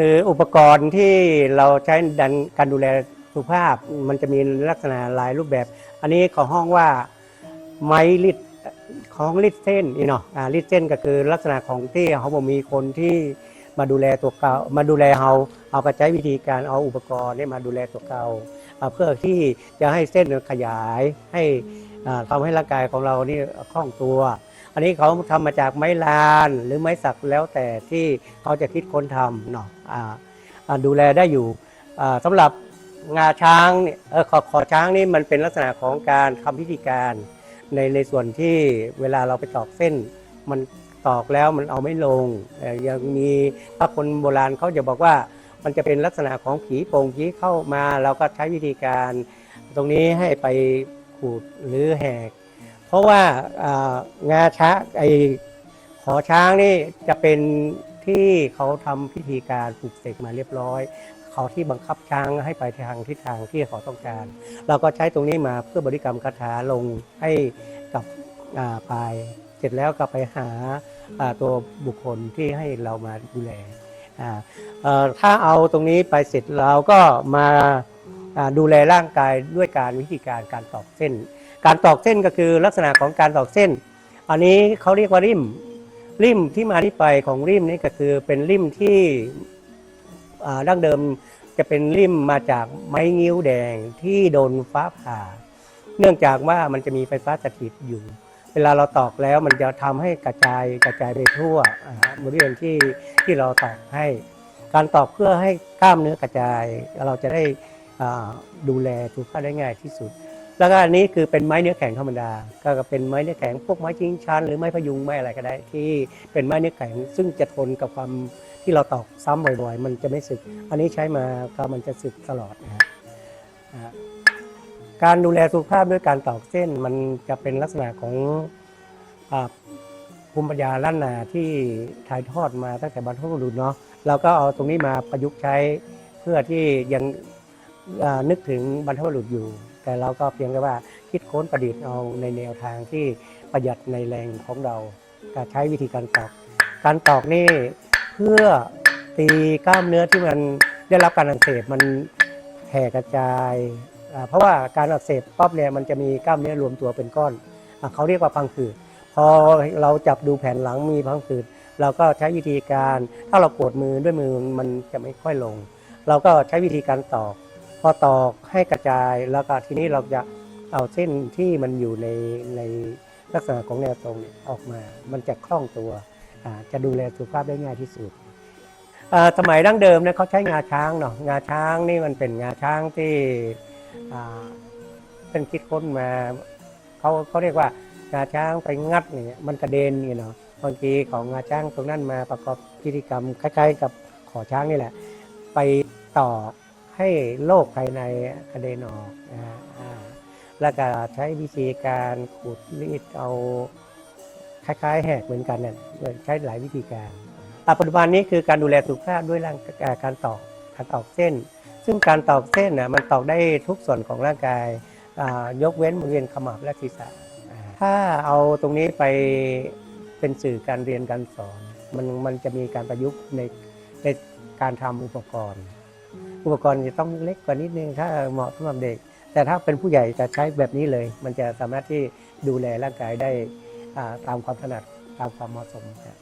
คืออุปกรณ์ที่เราใช้ดันการดูแลสุขภาพมันจะมีลักษณะหลายรูปแบบ อันนี้ของห้องว่าไม้ลิดของลิดเส้นนี่เนาะะลิดเส้นก็คือลักษณะของที่เขาบอกมีคนที่ มาดูแลตัวเก่ามาดูแลเราเอาก็ใช้วิธีการเอาอุปกรณ์นี่มาดูแลตัวเก่าเพื่อที่จะให้เส้นขยายให้อ่าทำให้ร่างกายของเรานี่คล่องตัว อันนี้เขาทำมาจากไม้ลานหรือไม้สักแล้วแต่ที่เขาจะคิดค้นทำเนาะดูแลได้อยู่อ่าสำหรับงาช้างเนี่ยขอขอช้างนี่มันเป็นลักษณะของการทำพิธีการในในส่วนที่เวลาเราไปตอกเส้นมัน ตอกแล้วมันเอาไม่ลงยังมีถ้าคนโบราณเขาจะบอกว่ามันจะเป็นลักษณะของผีโป่งผีเข้ามาเราก็ใช้วิธีการตรงนี้ให้ไปขูดหรือแหก เพราะว่าอ่างาช้างไอขอช้างนี่จะเป็นที่เขาทำพิธีการปลูกเสกมาเรียบร้อย เขาที่บังคับช้างให้ไปทางทิศทางที่เขาต้องการ เราก็ใช้ตรงนี้มาเพื่อบริกรรมคาถาลงให้กับปลาย เสร็จแล้วก็ไปหาตัวบุคคลที่ให้เรามาดูแลถ้าเอาตรงนี้ไปเสร็จเราก็มาดูแลร่างกายด้วยการวิธีการการตอกเส้น การตอกเส้นก็คือลักษณะของการตอกเส้น อันนี้เขาเรียกว่าริมริมที่มาที่ไปของริมนี่ก็คือเป็นริมที่ดั้งเดิมจะเป็นริมมาจากไม้งิ้วแดงที่โดนฟ้าผ่า เนื่องจากว่ามันจะมีไฟฟ้าสถิตอยู่ เวลาเราตอกแล้วมันจะทำให้กระจายกระจายไปทั่วบริเวณที่ที่เราตอกให้ การตอกเพื่อให้กล้ามเนื้อกระจาย เราจะได้ดูแลสุกขภาได้ง่ายที่สุด แล้วก็อันนี้คือเป็นไม้เนื้อแข็งธรรมดา ก็เป็นไม้เนื้อแข็งพวกไม้ชิงชันหรือไม้พยุงไม้อะไรก็ได้ ที่เป็นไม้เนื้อแข็งซึ่งจะทนกับความที่เราตอกซ้ำบ่อยๆ มันจะไม่สึก อันนี้ใช้มาก็มันจะสึกตลอดนะฮะ การดูแลสุขภาพด้วยการตอกเส้นมันจะเป็นลักษณะของอภูมิปัญญาล้านนาที่ถ่ายทอดมาตั้งแต่บรรพบุรุษเนาะเราก็เอาตรงนี้มาประยุกต์ใช้เพื่อที่ยังนึกถึงบรรพบุรุษอยู่ แต่เราก็เพียงแต่ว่าคิดค้นประดิษฐ์เอาในแนวทางที่ประหยัดในแรงของเราการใช้วิธีการตอก การตอกนี่เพื่อตีกล้ามเนื้อที่มันได้รับการอักเสบมันแผ่กระจาย เพราะว่าการอักเสบป๊อบเนี่ยมันจะมีกล้ามเนื้อรวมตัวเป็นก้อนอเขาเรียกว่าพังผืดพอเราจับดูแผ่นหลังมีพังผืดเราก็ใช้วิธีการถ้าเราปวดมือด้วยมือมันจะไม่ค่อยลง เราก็ใช้วิธีการตอก พอตอกให้กระจายแล้วก็ทีนี้เราจะเอาเส้นที่มันอยู่ในในลักษณะของแนวตรงออกมา มันจะคล่องตัวจะดูแลสุขภาพได้ง่ายที่สุดสมัยดั้งเดิมเนี่ยเขาใช้งาช้างเนาะงาช้างนี่มันเป็นงาช้างที่ เป็นคิดค้นมาเขาเขาเรียกว่างาช้างไปงัดเนี่ยมันกระเด็นนี่เนาะบางทีของงาช้างตรงนั้นมาประกอบพิธีกรรมคล้ายๆ กับขอช้างนี่แหละ ไปต่อให้โรคภายในกระเด็นออกนะฮะแล้วก็ใช้วิธีการขูดรีดเอาคล้ายๆ แหกเหมือนกันเนี่ยใช้หลายวิธีการอ่ปัจจุบันนี้คือการดูแลสุขภาพด้วยร่างการตอกการตอกเส้น ซึ่งการตอกเส้นน่ะมันตอกได้ทุกส่วนของร่างกายอ่ายกเว้นบริเวณขมับและศีรษะอ่าถ้าเอาตรงนี้ไปเป็นสื่อการเรียนการสอน มันมันจะมีการประยุกต์ในในการทำอุปกรณ์ อุปกรณ์จะต้องเล็กกว่านิดนึง ถ้าเหมาะสำหรับเด็ก แต่ถ้าเป็นผู้ใหญ่จะใช้แบบนี้เลย มันจะสามารถที่ดูแลร่างกายได้อ่าตามความถนัดตามความเหมาะสมครับ